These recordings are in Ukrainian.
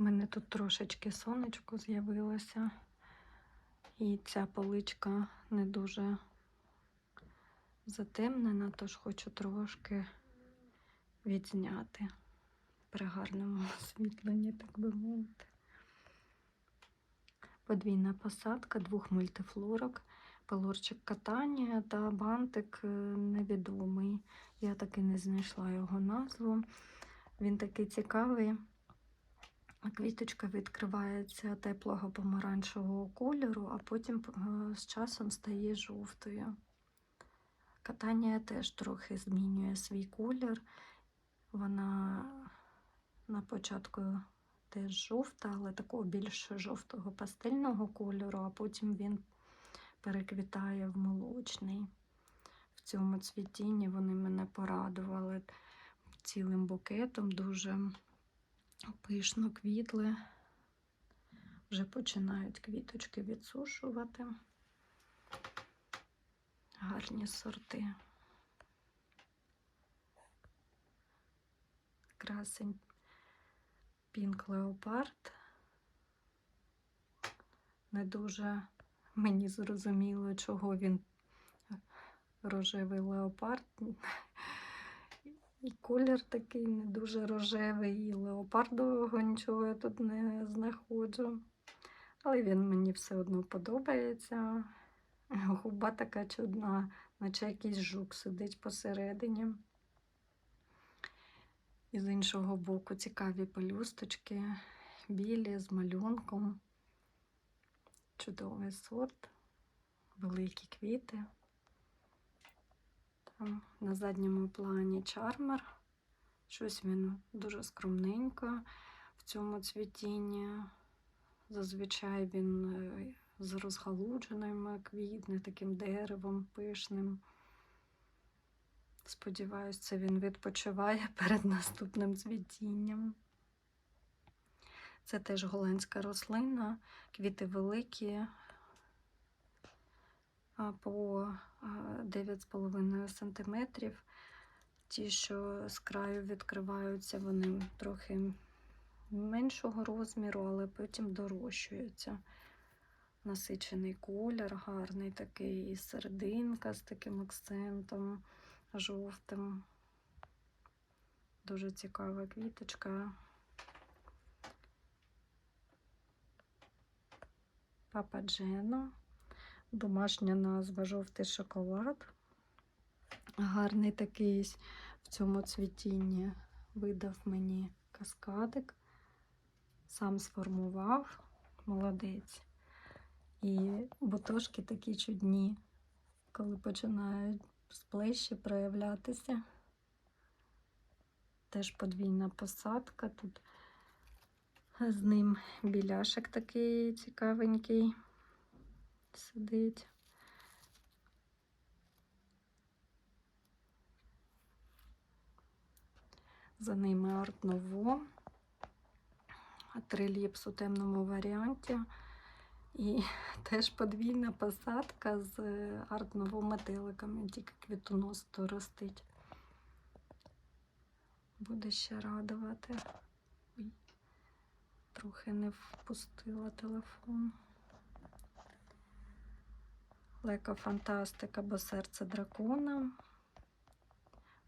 У мене тут трошечки сонечко з'явилося, і ця поличка не дуже затемнена, тож хочу трошки відзняти при гарному освітленні, так би мовити. Подвійна посадка двох мультифлорок, пелорчик катання та бантик е, невідомий. Я таки не знайшла його назву. Він такий цікавий. Квіточка відкривається теплого помаранчевого кольору, а потім е, з часом стає жовтою. Катання теж трохи змінює свій колір. Вона на початку теж жовта, але такого більш жовтого пастельного кольору, а потім він переквітає в молочний. В цьому цвітінні вони мене порадували цілим букетом, дуже пишно квітли. Вже починають квіточки відсушувати. Гарні сорти. Красень Пінк Леопард. Не дуже мені зрозуміло, чого він рожевий леопард. І колір такий не дуже рожевий, і леопардового нічого я тут не знаходжу. Але він мені все одно подобається. Губа така чудна, наче якийсь жук сидить посередині. І з іншого боку цікаві пелюсточки, білі з малюнком. Чудовий сорт, великі квіти. На задньому плані чармер. Щось він дуже скромненько в цьому цвітінні. Зазвичай він е, з розгалудженими квітне, таким деревом пишним. Сподіваюсь, це він відпочиває перед наступним цвітінням. Це теж голландська рослина, квіти великі, по 9,5 см. Ті, що з краю відкриваються, вони трохи меншого розміру, але потім дорощуються. Насичений колір, гарний такий, і серединка з таким акцентом жовтим. Дуже цікава квіточка. Папа Джено. Домашня назва жовтий шоколад. Гарний такий в цьому цвітінні видав мені каскадик. Сам сформував, молодець. І бутошки такі чудні, коли починають сплещі проявлятися. Теж подвійна посадка. Тут з ним біляшик такий цікавенький сидить. За ними арт ново, триліпс у темному варіанті. І теж подвійна посадка з арт-ново метеликами, тільки квітонос то ростить. Буде ще радувати. Трохи не впустила телефон. Лека фантастика, бо серце дракона.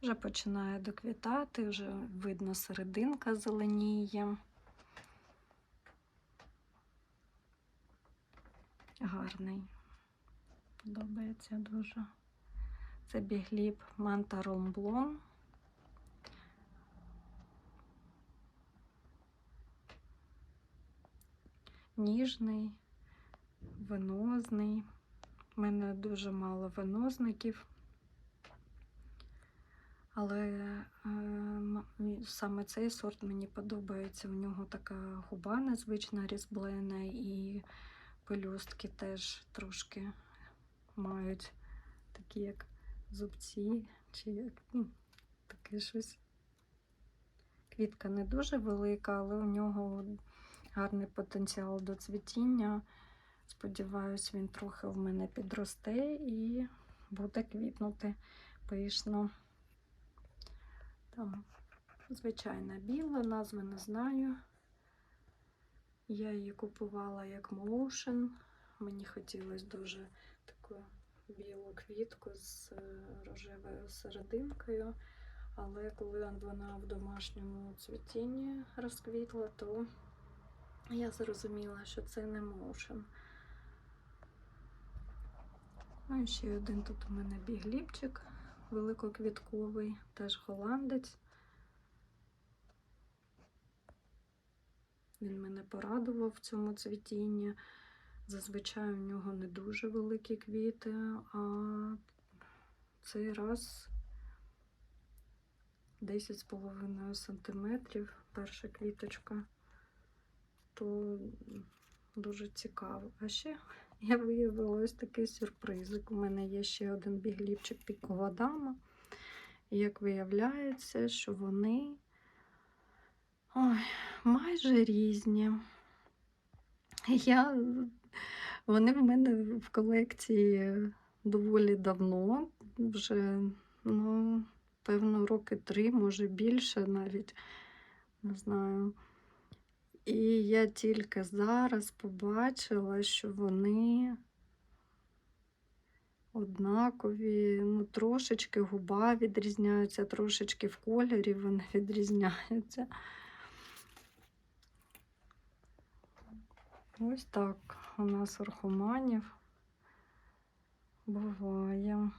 Вже починає доквітати, вже видно серединка зеленіє. Гарний. Подобається дуже. Це бігліб Манта Ромблон. Ніжний, венозний. У мене дуже мало венозників, але е, саме цей сорт мені подобається. У нього така губа незвична різблена і пелюстки теж трошки мають такі, як зубці, чи як ну, таке щось. Квітка не дуже велика, але у нього гарний потенціал до цвітіння. Сподіваюсь, він трохи в мене підросте і буде квітнути пишно. Там, звичайна біла, назви не знаю. Я її купувала як моушен. Мені хотілося дуже таку білу квітку з е, рожевою серединкою. Але коли вона в домашньому цвітінні розквітла, то я зрозуміла, що це не моушен. Ну ще один тут у мене бігліпчик великоквітковий, теж голландець. Він мене порадував в цьому цвітінні. Зазвичай у нього не дуже великі квіти, а цей раз 10,5 см перша квіточка, то дуже цікаво. А ще я виявила ось такий сюрпризик. У мене є ще один бігліпчик пікова дама. Як виявляється, що вони ой, майже різні. Я, вони в мене в колекції доволі давно, вже, ну, певно, роки три, може більше навіть, не знаю. І я тільки зараз побачила, що вони однакові, ну, трошечки губа відрізняються, трошечки в кольорі вони відрізняються. Ось так у нас орхоманів буває.